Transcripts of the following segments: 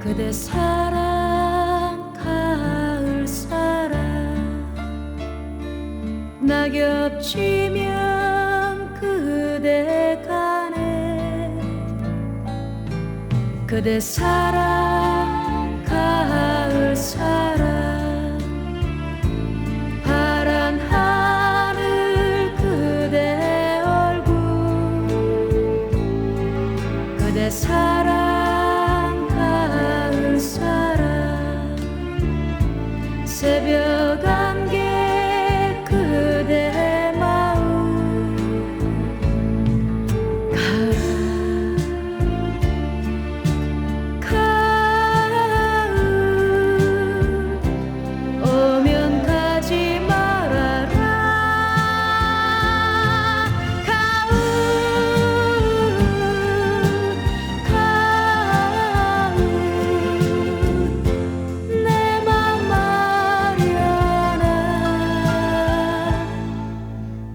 그대 사랑 가을 사랑. 낙엽 치면 그대 가네 그대 사랑 가을 사랑.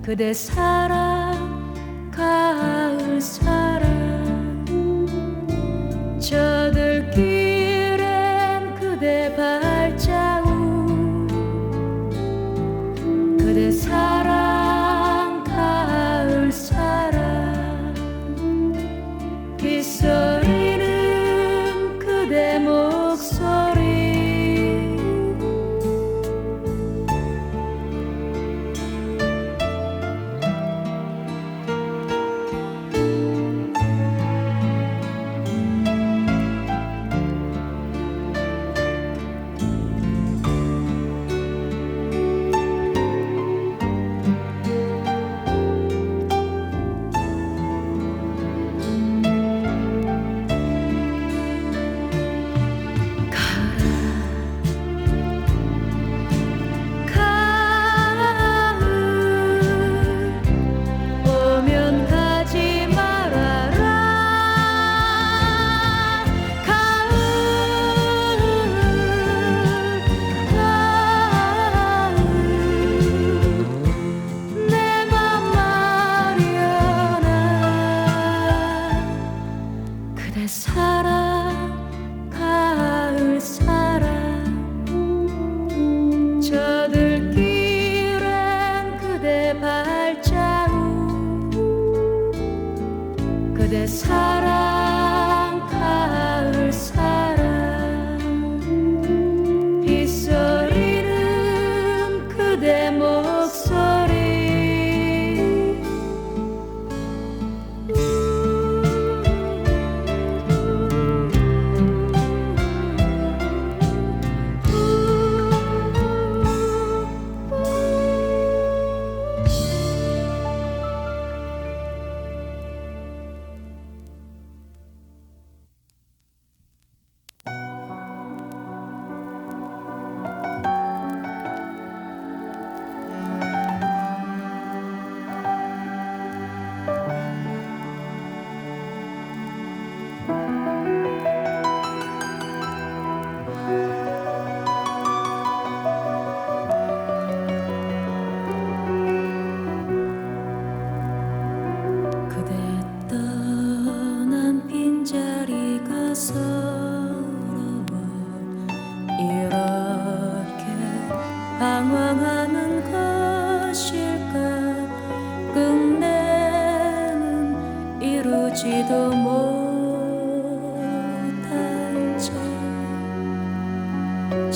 그대 사랑 가을 사랑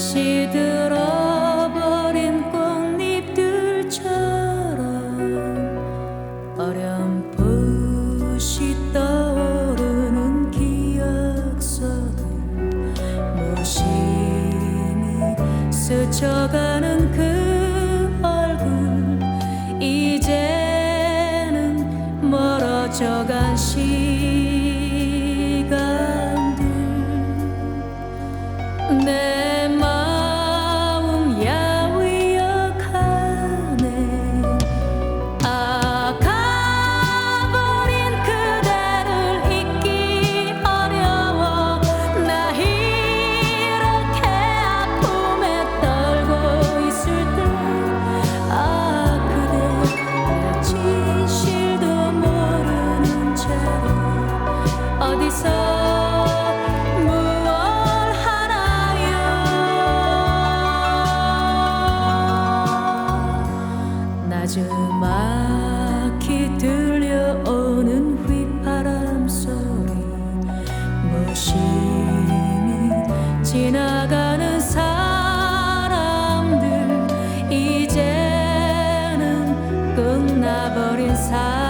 시들어버린 꽃잎들처럼 어렴풋이 떠오르는 기억 속을 무심히 스쳐가는 그 time.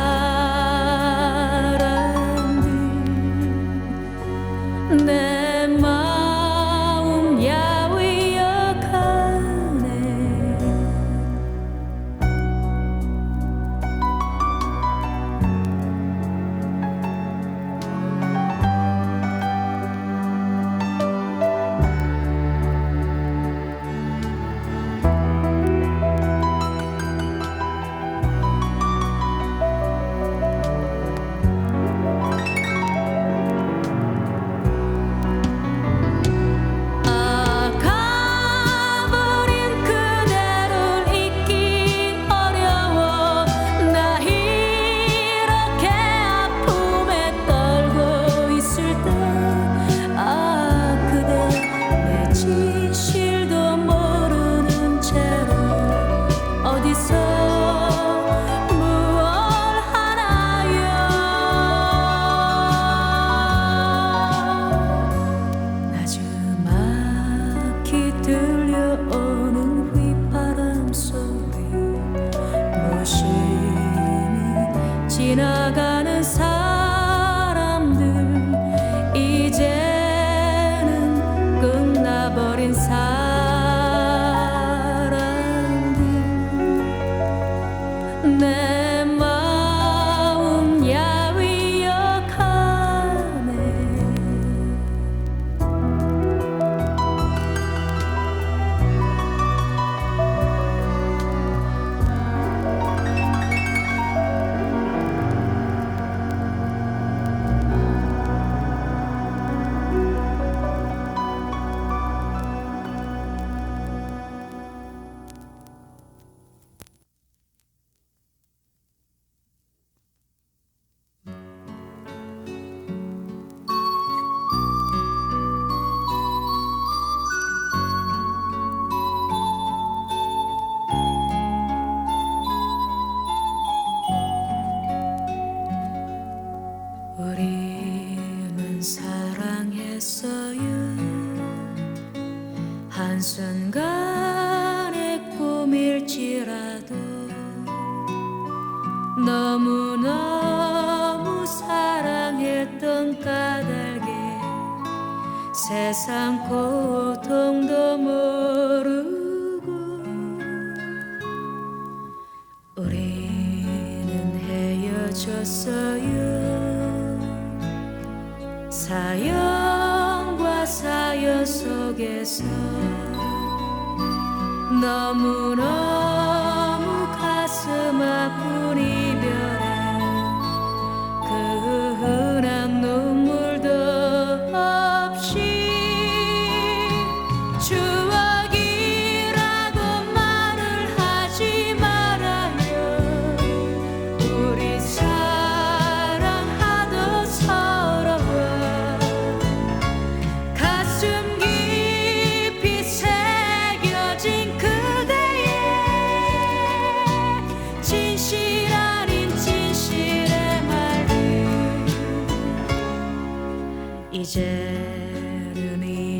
세상 고통도 모르고 우리는 헤어졌어요. 사연과 사연 속에서 너무너무 가슴 아픈 이별에 그 흔한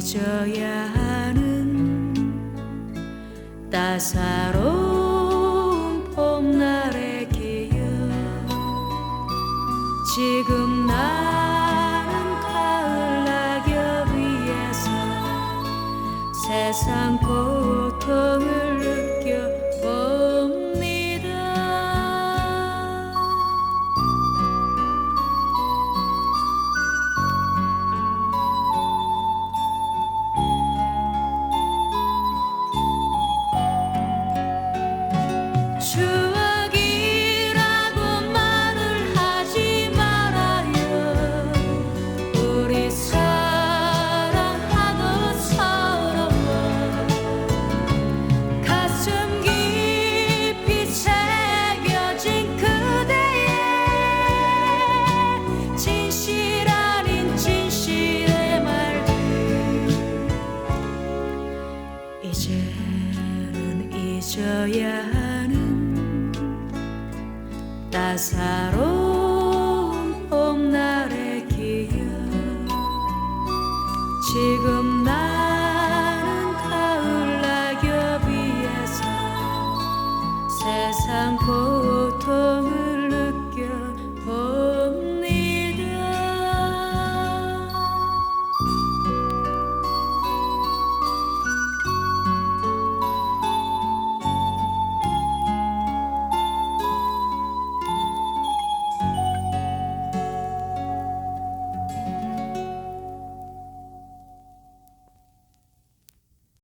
잊어야 하는 따사로 잊어야 하는 따사로운